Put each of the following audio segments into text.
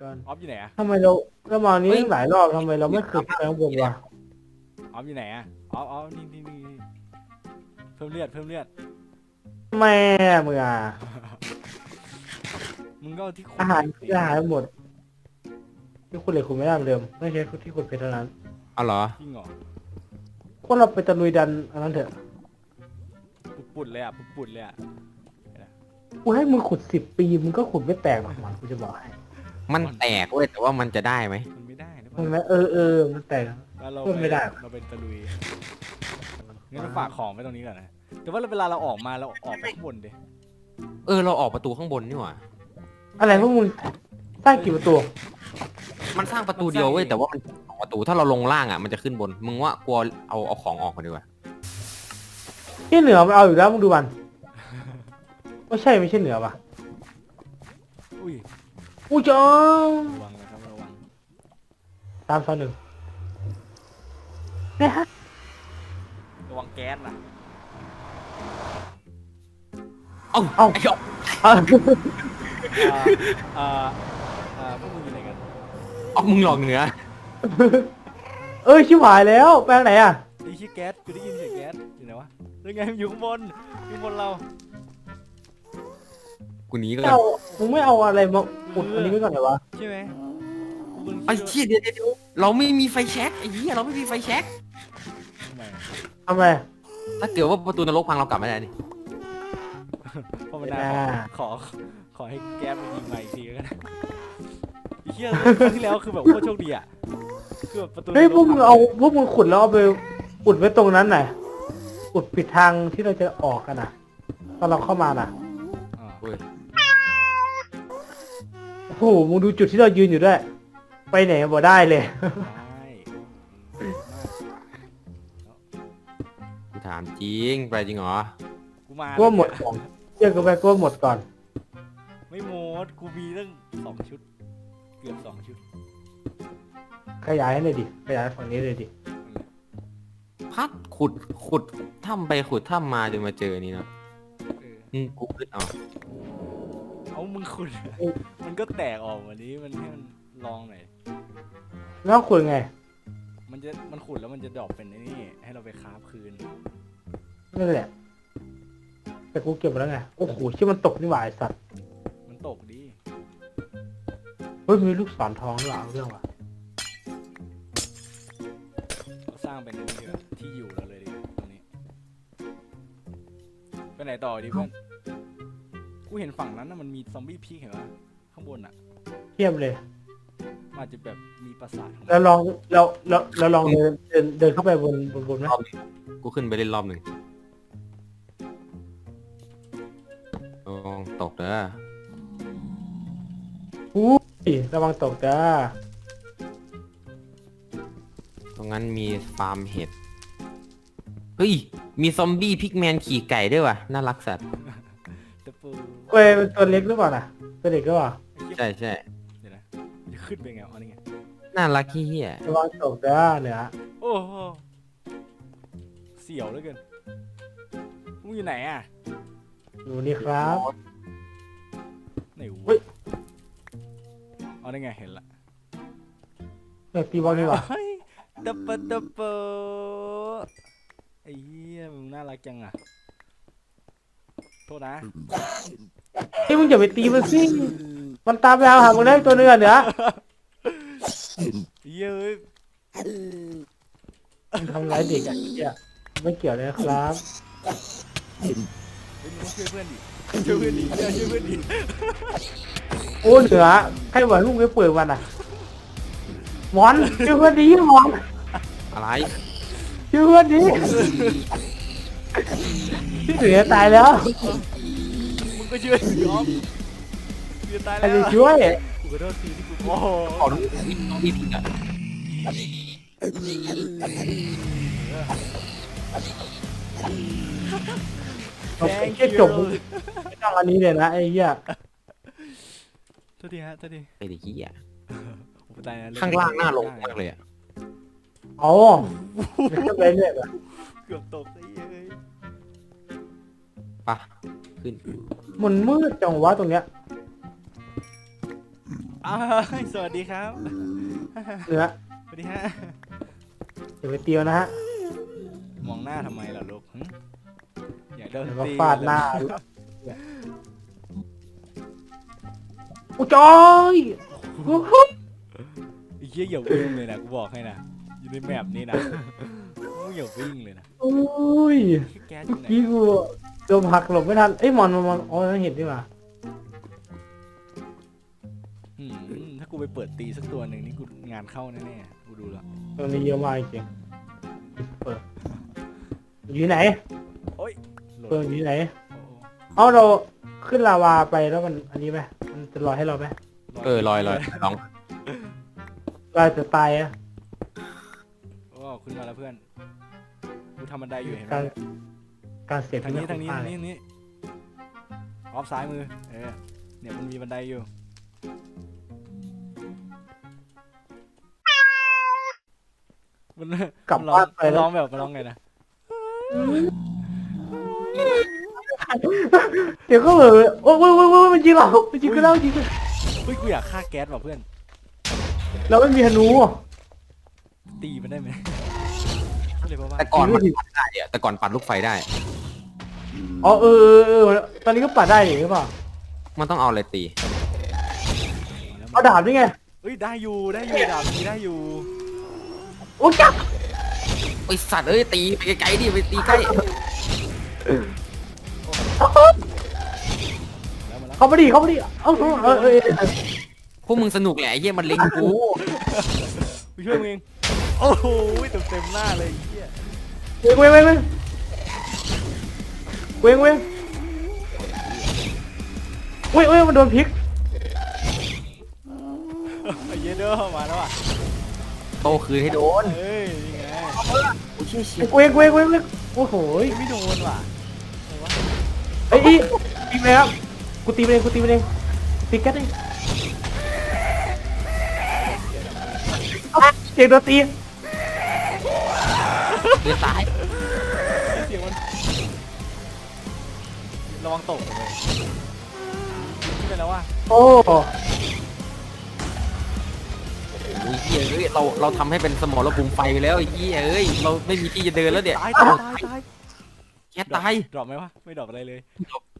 ก่อนออฟอยู่ไหนอะทำไมเราเรามานี้ตั้งหลายรอบทำไมเราไม่ขึ้นไปข้างบนวะออฟอยู่ไหนอะออฟออฟนี่นี่นี่นี่เพิ่มเลือดเพิ่มเลือด แม่มึงอะมึงก็เอาที่ขุดอาหารอาหารหมด ที่คุณเหล็กคุณไม่ได้เหมือนเดิม ไม่ใช่ที่คุณเพชรเท่านั้นเอาเหรอ จริงเหรอพวกเราไปตะลุยดันอันนั้นเถอะปุดปุดๆเลยอะปุดปุดๆเลยอะกูให้มึงขุดสิบปีมึงก็ขุดไม่แตกหรอกมันกูจะบอกให้ มันแตกเว้ยแต่ว่ามันจะได้ไหมมันไม่ได้หรือเปเห็นไหมล่าเออเออมันแตก แล้วเราพูดไม่ได้ เราเป็นตะลุยงั้นเราฝากของไว้ตรงนี้ก่อนนะแต่ว่าเวลาเราออกมาเราออกไปข้างบนดิเออเราออกประตูข้างบนนี่หว่าอะไรพวกมึงสร้างกี่ประตูมันสร้างประตูเดียวเว้ยแต่ว่ามันสองประตูถ้าเราลงล่างอะมันจะขึ้นบน มึงว่ากลัวเอาเอาของออกมาดีกว่าที่เหนือมันเอาอยู่แล้วมึงดูมันไม่ใช่ไม่ใช่เหนือปะอุ้ย อู้จ้าระวังนะครับระวังตามซอนหนึ่งเนี่ยฮะระวังแก๊สนะเอ้าเอ้าไอ้เหี้ยเอาอ่าอ่าอ่าพวกมึงอยู่ไหนกันเอามึงหลอกเหนือเอ้ยชิบหายแล้ว แปลงไหนอะไอ้ชี้ยแก๊สกูได้ยินเสียงแก๊สอยู่ไหนวะยังไงมันอยู่ข้างบนอยู่ข้างบนเรา กูหนีก็ไม่เอามึงไม่เอาอะไรมาอุดอันนี้ไว้ก่อนเหรอวะใช่ไหมมึงไอ้เชี่ยเดี๋ยวเดี๋ยวเดี๋ยวเราไม่มีไฟแช็กไอ้เหี้ยเราไม่มีไฟแช็กทำไมทำไมถ้าเกิดว่าประตูนรกพังเรากลับไม่ได้นี่เพราะมันน่าอ่าขอ ขอให้แก๊สมันยิงมาอีกทีแล้วกันไอ้เหี้ยครั้งที่แล้วคือแบบโคตรโชคดีอะคือแบบประตูเฮ้ยพวกมึงเอาพัพวกมึงขุดแล้วเอาไปอุดไว้ตรงนั้นหน่อยอุดปิดทางที่เราจะออกกันนะตอนเราเข้ามาน่ะ โอ้โหมึงดูจุดที่เรายืนอยู่ด้วย ไปไหนบ่ได้เลย ได้กูถามจริง ไปจริงเหรอ กูมาก็หมดของเชื่อกูไปก็หมดก่อน ไม่หมดกูมีตั้งสองชุด เกือบสองชุดขยายให้หน่อยดิ ขยายฝั่งนี้เลยดิ พัดขุดขุดถ้ำไปขุดถ้ำมาจนมาเจอนี่เนาะเอออืมกูคิดเอา เอามึงขุดมันก็แตกออกวันนี้มันให้มันลองหน่อย แล้วขุดไง มันจะมันขุดแล้วมันจะดรอปเป็นไอ้นี่ ให้เราไปคราฟคืน นั่นแหละ แต่กูเก็บมาแล้วไง โอ้โหที่มันตกนี่หว่าไอสัตว์ มันตกดิเฮ้ยมีลูกศรทองด้วยว่ะเอาเรื่องว่ะเราสร้างเป็นไอ้นี่ดีกว่าที่อยู่เราเลยดีกว่าตรงนี้ ไปไหนต่อดีเพื่อน กูเห็นฝั่งนั้นน่ะมันมีซอมบี้พีคเห็นปะข้างบนอะเทียบเลย มันอาจจะแบบมีปราสาทของมันแล้วลองเราเราเราลองเดินเดินเดินเข้าไปบนบนบนไหมรอบหนึ่งกูขึ้นไปเล่นรอบหนึ่งลองตกเด้ออุ้ยระวังตกจ้าตรงนั้นมีฟาร์มเห็ด เฮ้ย มีซอมบี้พิกแมนขี่ไก่ด้วยว่ะ น่ารักสัตว์ตะปู เว้ยเป็นตัวเล็กหรือเปล่าน่ะตัวเด็กหรือเปล่าไอ้เหี้ยใช่ใช่เดี๋ยวนะมันจะขึ้นไปไงอ๋อนี่ไง น่ารักขี้เหี้ยระวังตกจ้าเหนือโอ้โหเสียวเหลือเกินมึงอยู่ไหนอะอยู่นี่ครับ ไหนเฮ้วะย เอาได้ไงเห็นละเด็กตีบอลนี่หว่าเฮ้ยตะปะตะปะไอ้เหี้ยมึงน่ารักจังอะ โทษนะเฮ้ยมึงอย่าไปตีมันสิมันตามไปเอาหามึงได้ตัวเนื้อะเหนือเย้ยมึงทำร้ายเด็กอะเหี้ยไม่เกี่ยวเลยครับเฮ้ยมึงต้องช่วยเพื่อนดิช่วยเพื่อนดิช่วยเพื่อนดิโอ้เหนือใครบอกให้มึงไปเปิดมันอะหมอนชื่อเพื่อนดีหมอนอะไรชื่อเพื่อนดี ที่เหนือตายแล้วมึงก็ช่วยดิยอมเพื่อนตายใครแล้วจะช่วยกูขอโทษทีที่กูโอ้โหขอรู้ซอมบี้พิกอะเอาไปแค่จบมึงไม่ต้องอันนี้เลยนะไอ้เหี้ยโทษทีฮะโทษทีไอ้เด็กขี้อะโอ้โหตายแล้วข้างล่างหน้าลงมากเลยอะอ๋อไม่ต้องไปเรื่อยอะเกือบตกไอ้เอ้ย ปะขึ้นมันมืดจังวะตรงเนี้ยอ้าวสวัสดีครับเนื้อสวัสดีฮะ เดี๋ยวไปเตียวนะฮะมองหน้าทำไมล่ะลูกหึอยากโดนเดี๋ยวก็ตีฟาดหน้าโอ้จอยโอ้โหไอ้เหี้ยอย่าวิ่งเลยนะกูบอกให้นะ อยู่ในแมปนี้นะมึงอย่าวิ่งเลยนะโอ้ยแก๊สอเมื่ยู่อไหนกี้กู โดนหักหลบไม่ทันเอ้ยมอนมอนมอนอ๋อเห็นดีกว่าอืมถ้ากูไปเปิดตีสักตัวหนึ่งนี่กูงานเข้าแน่ๆกูดูแล้วตรงนี้เยอะมากจริงเปิดอยู่ไหนโอ๊ยหล่นเปิดอยู่ไหนโอ้โหเอาเราขึ้นลาวาไปแล้วมันอันนี้ไหมมันจะลอยให้เราไหมเออลอยลอยลองลอยจะตายอะโอ้ขึ้นมาแล้วเพื่อนกูทำบันไดอยู่เห็นไหมการ การเสียทางนี้ไม่ทางนี้คุ้มทางค่นี้ทางนี้ออฟซ้ายมือ เออ เนี่ยมันมีบันไดอยู่ มันกลับมันร้องบ้านไปมันแล้ร้วองแบบมันร้องไงนะเดี๋ยวก็เหอโอ้ยโอ้ยโอ้ยโอ้ยมันยิงเรามันยิงก็เรายิงกันเฮ้ยกูอยากฆ่าแก๊สว่ะเพื่อน เราไม่มีธนูตีมันได้ไหมก็เลยเพราะว่าแต่ก่อนมันปัดได้อะแต่ก่อนปัดลูกไฟได้ อ๋อเออเออเออตอนนี้ก็ปัดได้หรือเปล่ามันต้องเอาอะไรตี เอาดาบด้วยไงเฮ้ยได้อยู่ได้อยู่ดาบนี้ได้อยู่โอ้ยจับไอสัตว์เอ้ยตีไปไกลๆดิไปตีใกล้แล้วมาแล้วเขาไม่ดีเขาไม่ดีเอ้าเออเออเออเออพวกมึงสนุกแหละไอ้เหี้ยมันเล็งกูกูช่วยมึงเองโอ้โหเต็มเต็มๆหน้าเลยไอ้เหี้ยเว้งเว้งเว้ง เว้งเว้งเว้งเว้งมันโดนพลิกไอ้เหี้ยเด้อมาแล้วอะโตคืนให้โดนเฮ้ยนี่ไงโอ้ยเชี่ยเชี่ยเว้งเว้งเว้งเว้งโอ้โหเฮ้ยไม่โดนว่ะอะไรวะไอ้อีตีไปแล้วกูตีไปเองกูตีไปเองตีแก๊สเองเสียงโดนตีเดือดตาย ระวังตกเลยขึ้นไปแล้วว่ะโอ้โอ้ยเหี้ยเอ้ยเราเราทำให้เป็นสมรภูมิไฟไปแล้วไอ้เหี้ยเอ้ยเราไม่มีที่จะเดินแล้วเดี๋ยวตายตายตายตายแกตายดรอปไหมวะไม่ดรอปอะไรเลย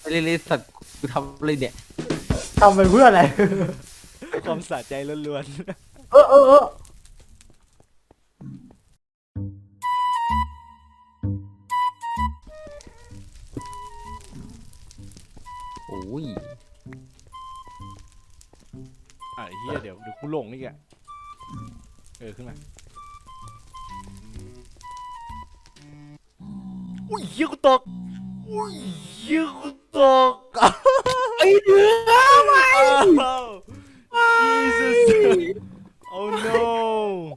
ไปเลยเลยสัตว์กูทำเลยเนี่ยทำไปเพื่ออะไร ความสะใจล้วนเออเออเออ กูหลงอีกอะเออขึ้นมา อุ้ยเฮียกูตก อุ้ยเฮียกูตกไอ้เนื้อมาอ้าว Jesus oh no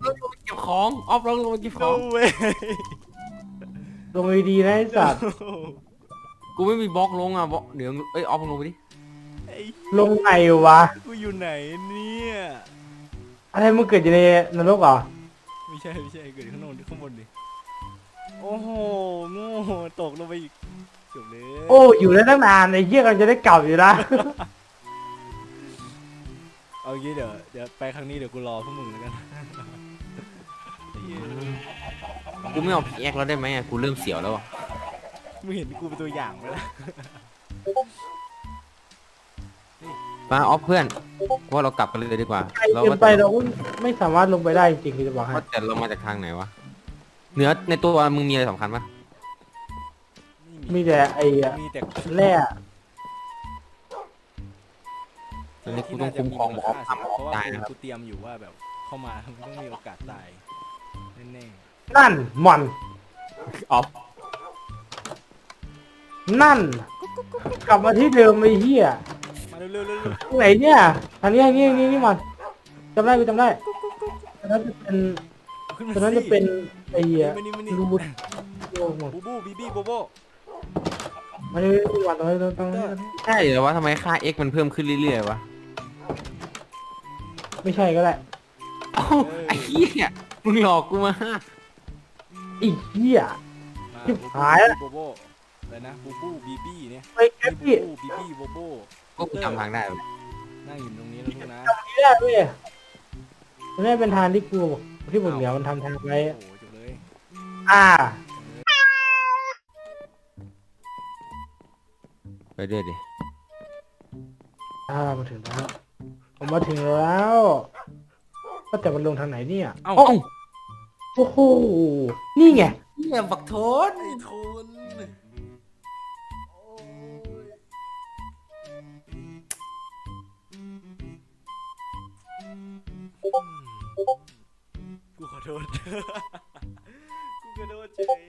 เราลงมาเก็บของ ออฟเราลงมาเก็บข no อง way ลงดีๆนะไอ้สัตว์ กูไม่มีบล็อกลงอะบล็อกเดี๋ยวเอ้ยออฟลงไปดิไอ้ลงไงวะ กูอยู่ไหนเนี่ย อะไรมึงเกิดอยู่ในนรกเหรอ ไม่ใช่ไม่ใช่เกิดข้างโน้นข้างบนดิ โอ้โหโง่ตกลงไปอีกจบเลยโอ้อยู่ได้ตั้งนานไอ้เหี้ยกันจะได้กลับอยู่นะเอางี้เดี๋ยวเดี๋ยวไปครั้งนี้เดี๋ยวกูรอพวกมึงแล้วกันไอ้เหี้ยกูไม่เอาพีแอคแล้วได้ไหมอะกูเริ่มเสียวแล้วอะมึงเห็นกูเป็นตัวอย่างไหมล่ะ มาออฟเพื่อนว่าเรากลับกันเลยดีกว่า ไกลเราเกินว่าไปเราก็ไม่สามารถลงไปได้จริงๆคือจะบอกให้ว่าแต่เรามาจากทางไหนวะเหนือในตัวมึงมีอะไรสำคัญปะมีแต่ไอ้มีแต่แร่ตอนนี้กูต้องคุ้มครองออฟทำอเพอฟราะว่าได้กูนะครับกูเตรียมอยู่ว่าแบบเข้ามามึงต้องมีโอกาสตายแน่นั่นหมอน ออฟนั่น กลับมาที่เดิมไอ้เหี้ยๆ มาเร็วๆเร็วตรงไหนเนี่ยทางนี้ทางนี้ทางนี้นี่มันจำได้กูจำได้ตอนนั้นจะเป็นๆขึ้นมาตอนนั้นจะเป็นไอ้เหี้ยมานี่มานี่รูดโยงหมดบูบูบีบี้โบโบมาเลยวันตรงนี้ตรงนี้ตรงนี้ใช่เหรอวะทำไมค่า x มันเพิ่มขึ้นเรื่อยๆวะไม่ใช่ก็ได้เอ้าไอ้เหี้ยมึงหลอกกูมาไอีเหี้ย มาชิบหายแล้วโบโบอะไรนะบูบูบีบี้เนี่ยไปแคปบูพี่บูบีบี้โบโบ ก็กูจำทางได้เลยนั่งอยู่ตรงนี้นะลูกนะไม่ได้ด้วยมันไม่เป็นทางที่กูบอกที่ผมเหนียวมันทำทางไว้ โอ้โหจบเลยอ่า ไปด้วยดิอ่ามาถึงแล้ว ผมมาถึงแล้วก็แต่มันลงทางไหนเนี่ยเอ้าเอ้าโอ้โห นี่ไง เนี่ยบักโทนไอ้ทุน โทษกูขอโทษเฉย